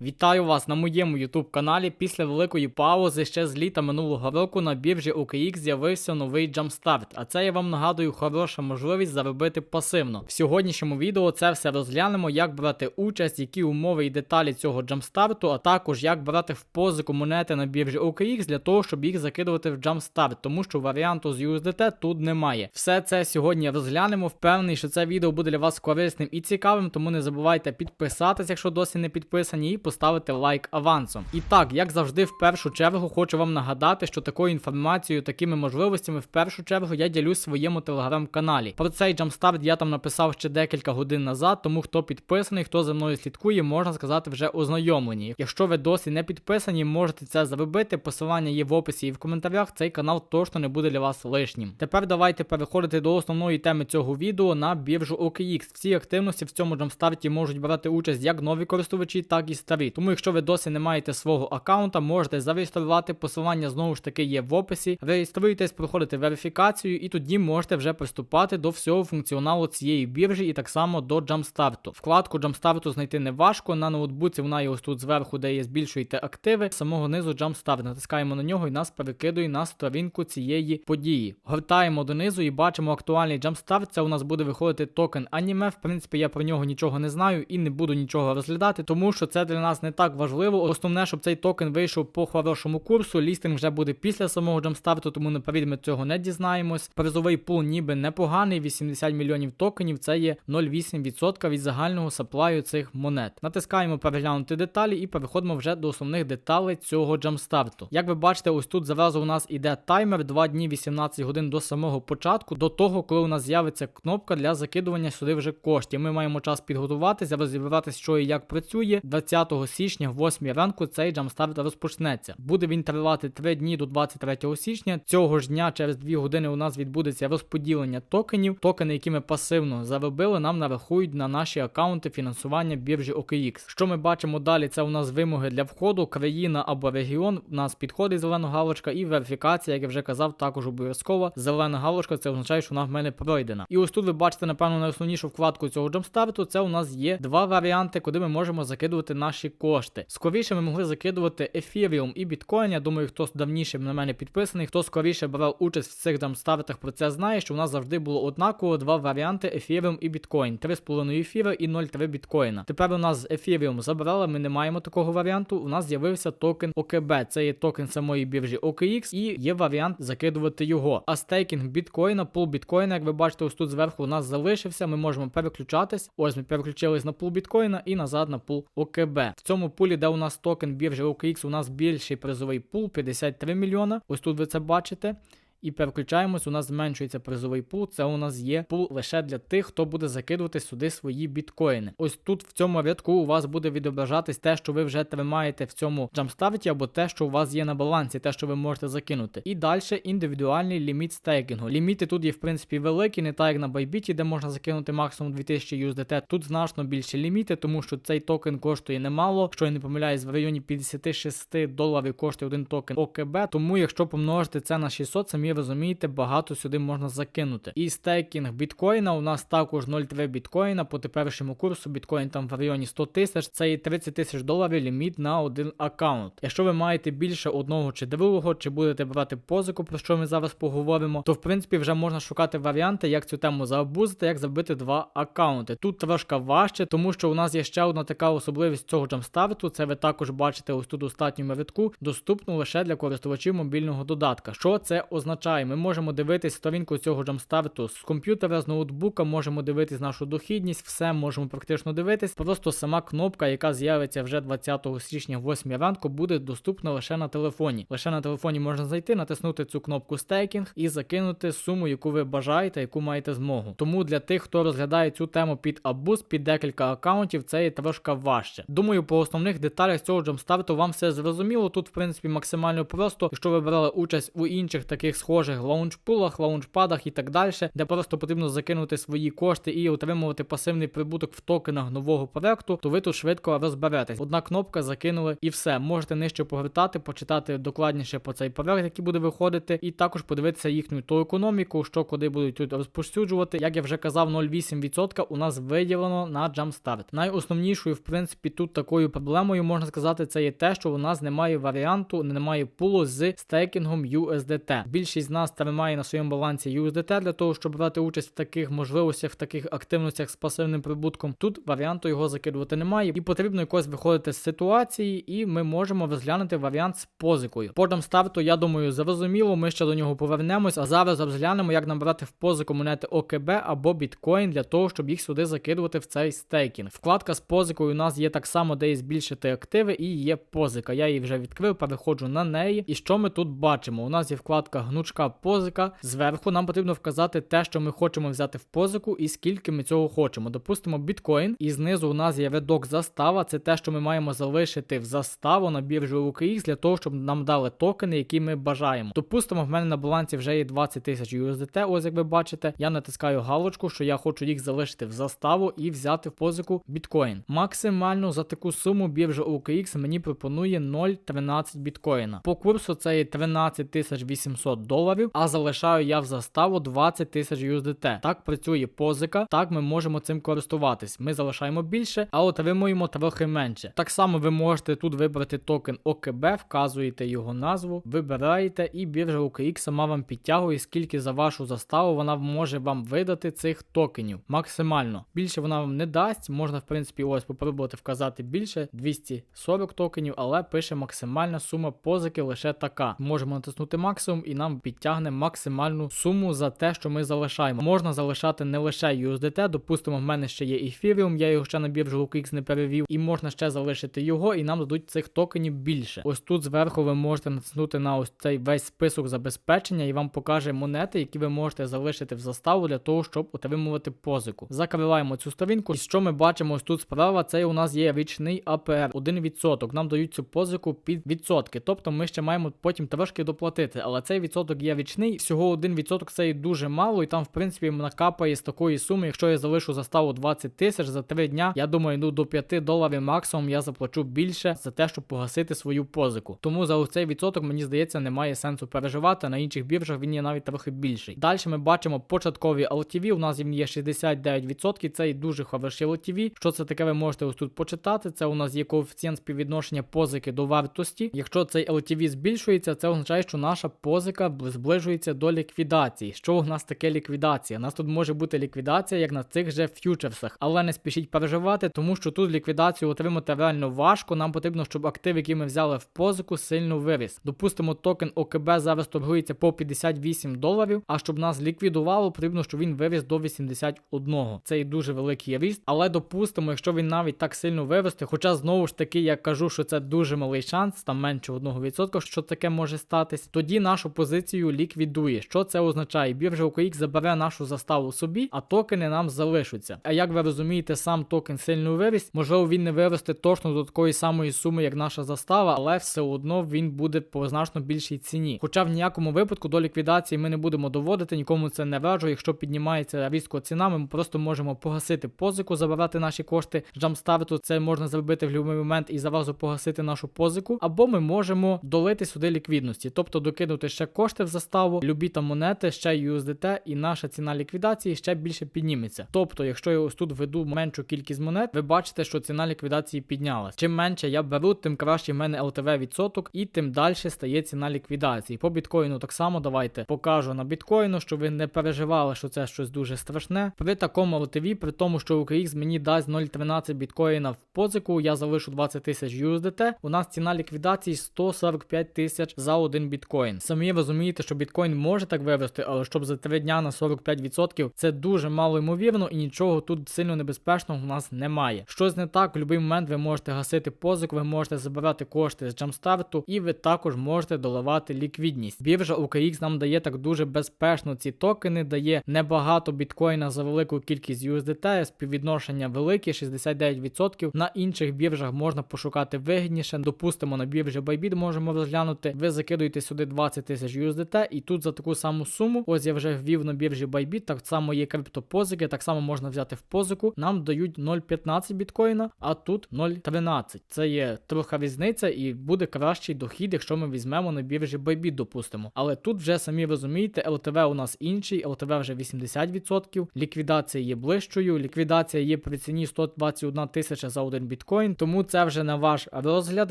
Вітаю вас на моєму YouTube каналі. Після великої паузи ще з літа минулого року на біржі OKX з'явився новий Jumpstart. А це я вам нагадую хороша можливість заробити пасивно. В сьогоднішньому відео це все розглянемо, як брати участь, які умови і деталі цього Jumpstart, а також як брати в позику монети на біржі OKX для того, щоб їх закидувати в Jumpstart, тому що варіанту з USDT тут немає. Все це сьогодні розглянемо. Впевнений, що це відео буде для вас корисним і цікавим, тому не забувайте підписатись, якщо досі не підписані, і поставити лайк авансом. І так, як завжди, в першу чергу хочу вам нагадати, що такою інформацією, такими можливостями, в першу чергу я ділюсь своєму телеграм-каналі. Про цей джамстарт я там написав ще декілька годин назад, тому хто підписаний, хто за мною слідкує, можна сказати, вже ознайомлені. Якщо ви досі не підписані, можете це зробити. Посилання є в описі і в коментарях. Цей канал точно не буде для вас лишнім. Тепер давайте переходити до основної теми цього відео на біржу OKX. Всі активності в цьому джамстарті можуть брати участь як нові користувачі, так і старі. Тому, якщо ви досі не маєте свого аккаунта, можете зареєструвати. Посилання знову ж таки є в описі. Реєструйтесь, проходите верифікацію, і тоді можете вже приступати до всього функціоналу цієї біржі і так само до джамстарту. Вкладку джамстарту знайти не важко. На ноутбуці вона є ось тут зверху, де є збільшуєте активи. З самого низу джамстарт. Натискаємо на нього і нас перекидує на сторінку цієї події. Гортаємо донизу і бачимо актуальний джамстарт. Це у нас буде виходити токен аніме. В принципі, я про нього нічого не знаю і не буду нічого розглядати, тому що це для нас не так важливо. Основне, щоб цей токен вийшов по хорошому курсу. Лістинг вже буде після самого джамстарту, тому наперед ми цього не дізнаємось. Призовий пул ніби непоганий. 80 мільйонів токенів. Це є 0,8% від загального саплаю цих монет. Натискаємо переглянути деталі і переходимо вже до основних деталей цього джамстарту. Як ви бачите, ось тут зразу у нас іде таймер 2 дні 18 годин до самого початку, до того, коли у нас з'явиться кнопка для закидування сюди вже коштів. Ми маємо час підготуватися, розібратися, що і як працює. 20 січня, в 8 ранку, цей джамстарт розпочнеться. Буде він тривати 3 дні до 23 січня. Цього ж дня, через 2 години, у нас відбудеться розподілення токенів. Токени, які ми пасивно заробили, нам нарахують на наші аккаунти фінансування біржі OKX. Що ми бачимо далі? Це у нас вимоги для входу, країна або регіон. У нас підходить зелена галочка і верифікація, як я вже казав, також обов'язково. Зелена галочка це означає, що вона в мене пройдена. І ось тут ви бачите, напевно, найосновнішу вкладку цього джамстарту. Це у нас є два варіанти, куди ми можемо закидувати наші кошти. Скоріше ми могли закидувати Ethereum і біткоін. Я думаю, хто давніше на мене підписаний, хто скоріше брав участь в цих джамстартах, про це знає, що у нас завжди було однаково два варіанти Ethereum і біткоін. 3,5 ефіра і 0,3 біткоїна. Тепер у нас Ethereum забрали, ми не маємо такого варіанту. У нас з'явився токен ОКБ. Це є токен самої біржі OKX, і є варіант закидувати його. А стейкінг біткоїна, пул біткоїна, як ви бачите, ось тут зверху у нас залишився. Ми можемо переключатись. Ось ми переключились на пул біткоїна і назад на пул ОКБ. В цьому пулі, де у нас токен біржі OKX, у нас більший призовий пул 53 мільйона. Ось тут ви це бачите. І переключаємось, у нас зменшується призовий пул. Це у нас є пул лише для тих, хто буде закидувати сюди свої біткоїни. Ось тут в цьому рядку у вас буде відображатись те, що ви вже тримаєте в цьому джамстарті, або те, що у вас є на балансі, те, що ви можете закинути. І далі індивідуальний ліміт стейкінгу. Ліміти тут є в принципі великі, не так як на Bybit, де можна закинути максимум 2000 USDT. Тут значно більше ліміти, тому що цей токен коштує немало. Що я не помиляюсь, в районі 56 доларів коштує один токен ОКБ. Тому, якщо помножити це на 600, самі розумієте, багато сюди можна закинути. І стейкінг біткоїна у нас також 0,3 біткоїна. По теперішньому курсу біткоін там в районі 100 тисяч. Це і 30 тисяч доларів ліміт на один аккаунт. Якщо ви маєте більше одного чи другого, чи будете брати позику, про що ми зараз поговоримо, то в принципі вже можна шукати варіанти, як цю тему заобузити, як забити два аккаунти. Тут трошки важче, тому що у нас є ще одна така особливість цього джамстарту. Це ви також бачите ось тут у статньому рядку, доступну лише для користувачів мобільного додатка. Що це означає? Ми можемо дивитись сторінку цього джамстарту з комп'ютера, з ноутбука, можемо дивитись нашу дохідність, все можемо практично дивитись. Просто сама кнопка, яка з'явиться вже 20 січня в 8 ранку, буде доступна лише на телефоні. Лише на телефоні можна зайти, натиснути цю кнопку стейкінг і закинути суму, яку ви бажаєте, яку маєте змогу. Тому для тих, хто розглядає цю тему під абуз, під декілька аккаунтів, це є трошки важче. Думаю, по основних деталях цього джамстарту вам все зрозуміло. Тут, в принципі, максимально просто. Якщо ви брали участь у інших таких схожих схожих лаунчпулах, лаунчпадах і так далі, де просто потрібно закинути свої кошти і отримувати пасивний прибуток в токенах нового проекту, то ви тут швидко розберетесь. Одна кнопка закинули і все. Можете нижче повертати, почитати докладніше про цей проект, який буде виходити, і також подивитися їхню ту економіку, що куди будуть тут розповсюджувати. Як я вже казав, 0,8% у нас виділено на Jumpstart. Найосновнішою, в принципі, тут такою проблемою можна сказати, це є те, що у нас немає варіанту, немає пулу з стейкінгом USDT. Більшість з нас тримає на своєму балансі USDT для того, щоб брати участь в таких можливостях, в таких активностях з пасивним прибутком. Тут варіанту його закидувати немає, і потрібно якось виходити з ситуації, і ми можемо розглянути варіант з позикою. По старту, я думаю, зрозуміло, ми ще до нього повернемось. А зараз розглянемо, як набрати в позику монети ОКБ або біткоін для того, щоб їх сюди закидувати в цей стейкінг. Вкладка з позикою у нас є так само, де є збільшити активи, і є позика. Я її вже відкрив, переходжу на неї. І що ми тут бачимо? У нас є вкладка гнучка позика. Зверху нам потрібно вказати те, що ми хочемо взяти в позику, і скільки ми цього хочемо. Допустимо, біткоін, і знизу у нас є рядок застава. Це те, що ми маємо залишити в заставу на біржі OKX для того, щоб нам дали токени, які ми бажаємо. Допустимо, в мене на балансі вже є 20 тисяч USDT, ось як ви бачите. Я натискаю галочку, що я хочу їх залишити в заставу і взяти в позику біткоін. Максимально за таку суму біржа OKX мені пропонує 0,13 біткоїна. По курсу це є 13 800 доларів, а залишаю я в заставу 20 тисяч USDT. Так працює позика, так ми можемо цим користуватись. Ми залишаємо більше, а отримуємо трохи менше. Так само ви можете тут вибрати токен ОКБ, вказуєте його назву, вибираєте, і біржа OKX сама вам підтягує, скільки за вашу заставу вона може вам видати цих токенів. Максимально. Більше вона вам не дасть. Можна, в принципі, ось попробувати вказати більше 240 токенів, але пише максимальна сума позики лише така. Можемо натиснути максимум і нам підтягне максимальну суму за те, що ми залишаємо. Можна залишати не лише USDT, допустимо, в мене ще є Ethereum, я його ще на біржу OKX не перевів, і можна ще залишити його, і нам дадуть цих токенів більше. Ось тут зверху ви можете натиснути на ось цей весь список забезпечення, і вам покаже монети, які ви можете залишити в заставу для того, щоб отримувати позику. Закриваємо цю сторінку. І що ми бачимо ось тут справа, це у нас є річний APR 1%. Нам дають цю позику під відсотки. Тобто ми ще маємо потім трошки доплатити. Але цей відсоток є річний. Всього 1% це і дуже мало, і там, в принципі, накапає з такої суми. Якщо я залишу заставу 20 тисяч за 3 дня, я думаю, ну до 5 доларів максимум я заплачу більше за те, щоб погасити свою позику. Тому за цей відсоток, мені здається, немає сенсу переживати. На інших біржах він є навіть трохи більший. Далі ми бачимо початкові LTV, У нас він є 69%. Це і дуже хороші LTV. Що це таке, ви можете ось тут почитати. Це у нас є коефіцієнт співвідношення позики до вартості. Якщо цей LTV збільшується, це означає, що наша позика зближується до ліквідації. Що у нас таке ліквідація? У нас тут може бути ліквідація, як на цих же ф'ючерсах, але не спішіть переживати, тому що тут ліквідацію отримати реально важко. Нам потрібно, щоб актив, який ми взяли в позику, сильно виріс. Допустимо, токен ОКБ зараз торгується по 58 доларів. А щоб нас ліквідувало, потрібно, щоб він виріс до 81. Це і дуже великий ріст. Але допустимо, якщо він навіть так сильно виросте, хоча знову ж таки я кажу, що це дуже малий шанс, там менше 1%, що таке може статись, тоді нашу позицію ліквідує. Що це означає? Біржа OKX забере нашу заставу собі, а токени нам залишаться. А як ви розумієте, сам токен сильно виріс, можливо, він не виросте точно до такої самої суми, як наша застава, але все одно він буде по значно більшій ціні. Хоча в ніякому випадку до ліквідації ми не будемо доводити, нікому це не раджу. Якщо піднімається різко ціна, ми просто можемо погасити позику, забирати наші кошти джамстарту. Це можна зробити в будь-який момент і зразу погасити нашу позику. Або ми можемо долити сюди ліквідності, тобто докинути ще кошти в заставу, любі там монети, ще USDT, і наша ціна ліквідації ще більше підніметься. Тобто, якщо я ось тут веду меншу кількість монет, ви бачите, що ціна ліквідації піднялась. Чим менше я беру, тим краще в мене LTV відсоток, і тим далі стає ціна ліквідації. По біткоїну так само давайте покажу на біткоїну, щоб ви не переживали, що це щось дуже страшне. При такому LTV, при тому, що UKX мені дасть 0,13 біткоїна в позику, я залишу 20 тисяч USDT. У нас ціна ліквідації 145 тисяч за один біткоін. Самі розумієте, що біткоін може так вивести, але щоб за 3 дня на 45% це дуже мало ймовірно і нічого тут сильно небезпечного у нас немає. Щось не так, в будь-який момент ви можете гасити позику, ви можете забирати кошти з джамстарту, і ви також можете доливати ліквідність. Біржа UKX нам дає так дуже безпечно ці токени, дає небагато біткоїна за велику кількість USDT, співвідношення велике, 69%. На інших біржах можна пошукати вигідніше. Допустимо, на біржі Bybit можемо розглянути. Ви закидуєте сюди 20 тисяч USDT, USDT, і тут за таку саму суму, ось я вже ввів на біржі Bybit, так само є криптопозики, так само можна взяти в позику. Нам дають 0,15 біткоїна, а тут 0,13. Це є трохи різниця, і буде кращий дохід, якщо ми візьмемо на біржі Bybit, допустимо. Але тут вже самі розумієте, LTV у нас інший, LTV вже 80%, ліквідація є ближчою, ліквідація є при ціні 121 тисяча за один біткоін, тому це вже на ваш розгляд.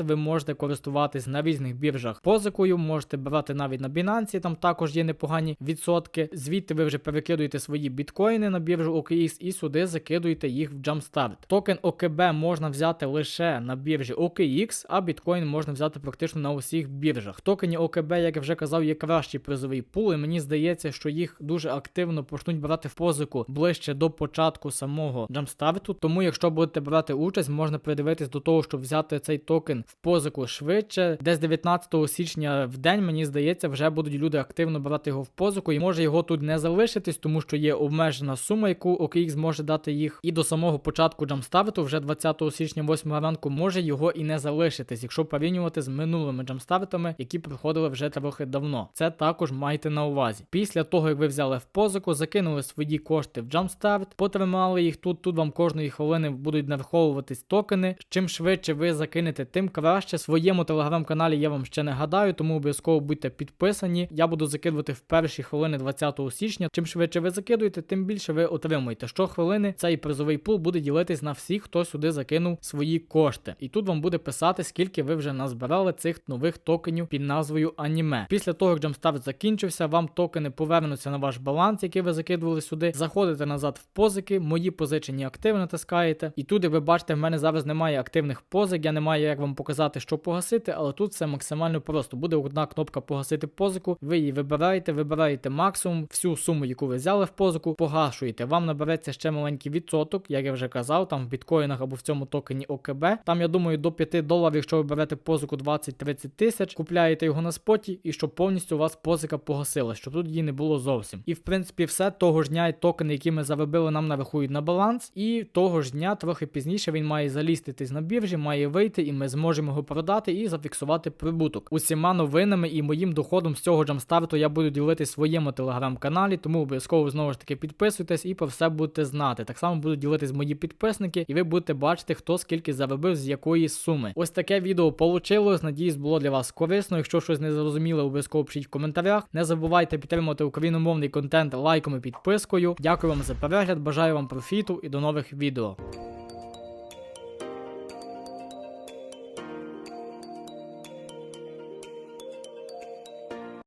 Ви можете користуватись на різних біржах позикою, можете брати навіть на Binance, там також є непогані відсотки. Звідти ви вже перекидуєте свої біткоїни на біржу OKX і сюди закидуєте їх в Jumpstart. Токен ОКБ можна взяти лише на біржі OKX, а біткоін можна взяти практично на усіх біржах. В токені ОКБ, як я вже казав, є кращий призовий пул, і мені здається, що їх дуже активно почнуть брати в позику ближче до початку самого Jumpstart. Тому, якщо будете брати участь, можна придивитись до того, щоб взяти цей токен в позику швидше. Десь 19 січня в день, мені здається, вже будуть люди активно брати його в позику, і може його тут не залишитись, тому що є обмежена сума, яку OKX може дати їх. І до самого початку Jumpstart, вже 20 січня, 8 ранку, може його і не залишитись, якщо порівнювати з минулими джамстартами, які проходили вже трохи давно. Це також майте на увазі. Після того, як ви взяли в позику, закинули свої кошти в Jumpstart, потримали їх тут. Тут вам кожної хвилини будуть нараховуватись токени. Чим швидше ви закинете, тим краще. В своєму телеграм-каналі я вам ще не гадаю, тому обов'язково будьте підписані. Я буду закидувати в перші хвилини 20 січня. Чим швидше ви закидуєте, тим більше ви отримуєте. Щохвилини цей призовий пул буде ділитись на всіх, хто сюди закинув свої кошти. І тут вам буде писати, скільки ви вже назбирали цих нових токенів під назвою аніме. Після того, як Jumpstart закінчився, вам токени повернуться на ваш баланс, який ви закидували сюди. Заходите назад в позики, мої позичені активи натискаєте. І тут, як ви бачите, в мене зараз немає активних позик, я не маю як вам показати, що погасити, але тут все максимально просто. Буде одна кнопка погасити позику. Ви її вибираєте, вибираєте максимум, всю суму, яку ви взяли в позику, погашуєте. Вам набереться ще маленький відсоток, як я вже казав, там в біткоїнах або в цьому токені ОКБ. Там я думаю до 5 доларів, якщо ви берете позику 20-30 тисяч, купляєте його на споті, і щоб повністю у вас позика погасила, щоб тут її не було зовсім. І в принципі, все того ж дня і токени, які ми заробили, нам нарахують на баланс. І того ж дня, трохи пізніше, він має заліститись на біржі, має вийти, і ми зможемо його продати і зафіксувати прибуток. Усіма новинами і моїм доходом з цього джамстарту я буду ділитись своєму телеграм-каналі, тому обов'язково знову ж таки підписуйтесь і про все будете знати. Так само будуть ділитись мої підписники, і ви будете бачити, хто скільки заробив з якої суми. Ось таке відео получилось. Надіюсь, було для вас корисно. Якщо щось не зрозуміло, обов'язково пишіть в коментарях. Не забувайте підтримувати україномовний контент лайком і підпискою. Дякую вам за перегляд, бажаю вам профіту і до нових відео.